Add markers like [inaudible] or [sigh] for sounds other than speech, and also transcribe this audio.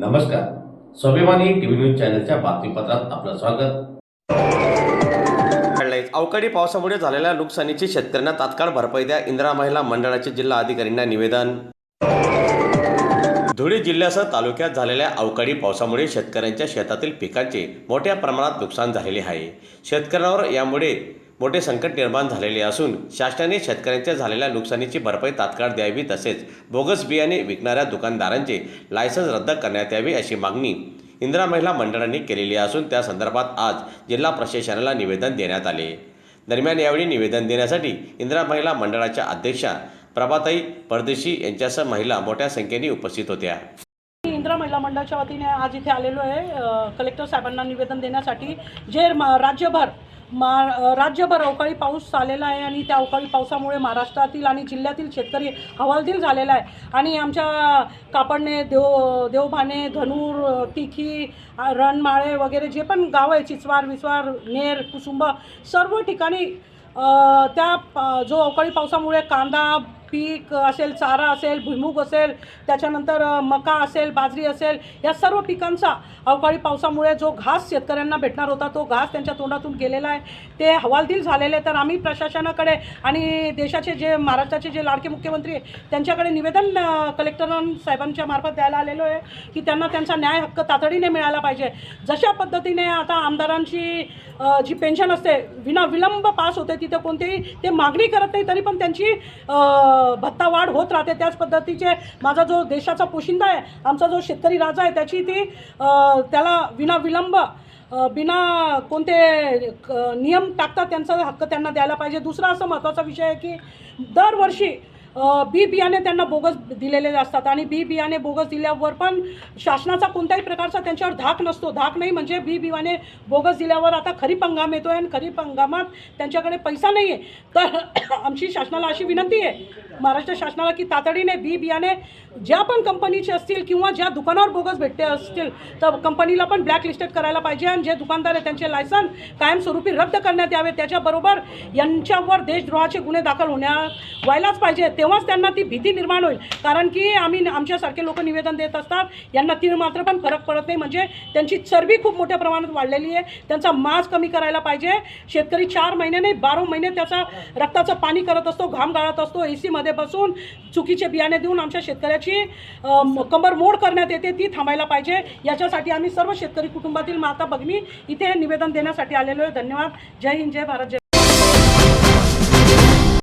नमस्कार. स्वाभिमानी TV news चॅनलच्या बातमीपत्रात आपलं स्वागत. अवकाळी पावसामुळे झालेल्या नुकसानीची शेतकऱ्यांना तात्काळ भरपाई द्या इंदिरा महिला मंडळाचे जिल्हा अधिकाऱ्यांना निवेदन. धुळे जिल्ह्यासह तालुक्यात झालेल्या अवकाळी पावसामुळे शेतकऱ्यांच्या शेतातील पिकांचे मोठ्या प्रमाणात नुकसान झालेले आहे. शेतकऱ्यांवर यामुळे मोठे संकट निर्माण झालेले असून शासनाने शेतकऱ्यांच्या झालेल्या नुकसानीची भरपाई तात्काळ द्यावी तसेच बोगस बियाणे विकणाऱ्या दुकानदारांचे लायसन्स रद्द करण्यात यावे अशी मागणी इंदिरा महिला मंडळांनी केलेली असून त्या संदर्भात आज जिल्हा प्रशासनाला निवेदन देण्यात आले. दरम्यान यावेळी निवेदन देण्यासाठी इंदिरा महिला मंडळाच्या अध्यक्षा प्रभाताई परदेशी यांच्यासह महिला मोठ्या संख्येने उपस्थित होत्या. इंदिरा महिला मंडळाच्या वतीने आज इथे आलेलो आहे. कलेक्टर साहेबांना निवेदन देण्यासाठी. जे राज्यभर मा राज्यभर अवकाळी पाऊस आलेला आहे आणि त्या अवकाळी पावसामुळे महाराष्ट्रातील आणि जिल्ह्यातील शेतकरी हवालदिल झालेला आहे. आणि आमच्या कापडणे देव देवभाने धनूर तिखी रणमाळे वगैरे जे पण गाव आहे चिचवार विचवार नेर कुसुंब सर्व ठिकाणी त्या जो अवकाळी पावसामुळे कांदा पीक असेल चारा असेल भुईमुग असेल त्याच्यानंतर मका असेल बाजरी असेल या सर्व पिकांचा अवकाळी पावसामुळे जो घास शेतकऱ्यांना भेटणार होता तो घास त्यांच्या तोंडातून गेलेला आहे. ते हवालदिल झालेले तर आम्ही प्रशासनाकडे आणि देशाचे जे महाराष्ट्राचे जे लाडके मुख्यमंत्री आहे त्यांच्याकडे निवेदन अ, कलेक्टर साहेबांच्या मार्फत द्यायला आलेलो आहे की त्यांना त्यांचा न्याय हक्क तातडीने मिळाला पाहिजे. जशा पद्धतीने आता आमदारांची जी पेन्शन असते विना विलंब पास होते तिथे कोणतेही ते मागणी करत नाही तरी पण त्यांची भत्ता वाढ होत राहते त्याच पद्धतीचे माझा जो देशाचा पोशिंदा आहे आमचा जो शेतकरी राजा आहे त्याची ती त्याला विना विलंब बिना कोणते नियम टाकता त्यांचा हक्क त्यांना द्यायला पाहिजे. दुसरा असं महत्त्वाचा विषय आहे की दरवर्षी बी बियाणे त्यांना बोगस दिलेले असतात आणि बी बियाणे बोगस दिल्यावर पण शासनाचा कोणत्याही प्रकारचा त्यांच्यावर धाक नसतो. धाक नाही म्हणजे बी बियाणे बोगस दिल्यावर आता खरीप हंगाम येतो आहे आणि खरीप हंगामात त्यांच्याकडे पैसा नाही आहे तर [coughs] आमची शासनाला अशी विनंती आहे महाराष्ट्र शासनाला की तातडीने बी बियाणे ज्या पण कंपनीचे असतील किंवा ज्या दुकानावर बोगस भेटते असतील तर कंपनीला पण ब्लॅक लिस्टेड करायला पाहिजे आणि जे दुकानदार आहे त्यांचे लायसन कायमस्वरूपी रद्द करण्यात यावे. त्याच्याबरोबर यांच्यावर देशद्रोहाचे गुन्हे दाखल होण्या व्हायलाच पाहिजे. तेव्हाच त्यांना ती भीती निर्माण होईल. कारण की आम्ही आमच्यासारखे लोक निवेदन देत असतात यांना तीळ मात्र पण फरक पडत नाही. म्हणजे त्यांची चरबी खूप मोठ्या प्रमाणात वाढलेली आहे. त्यांचा मास कमी करायला पाहिजे. शेतकरी चार महिने नाही बारा महिने त्याचा रक्ताचं पाणी करत असतो घाम गाळत असतो ए सीमध्ये बसून चुकीचे बियाणे देऊन आमच्या शेतकऱ्याची कंबर मोड करण्यात येते ती थांबायला पाहिजे. याच्यासाठी आम्ही सर्व शेतकरी कुटुंबातील माता भगिनी इथे निवेदन देण्यासाठी आलेलो आहे. धन्यवाद. जय हिंद जय भारत जय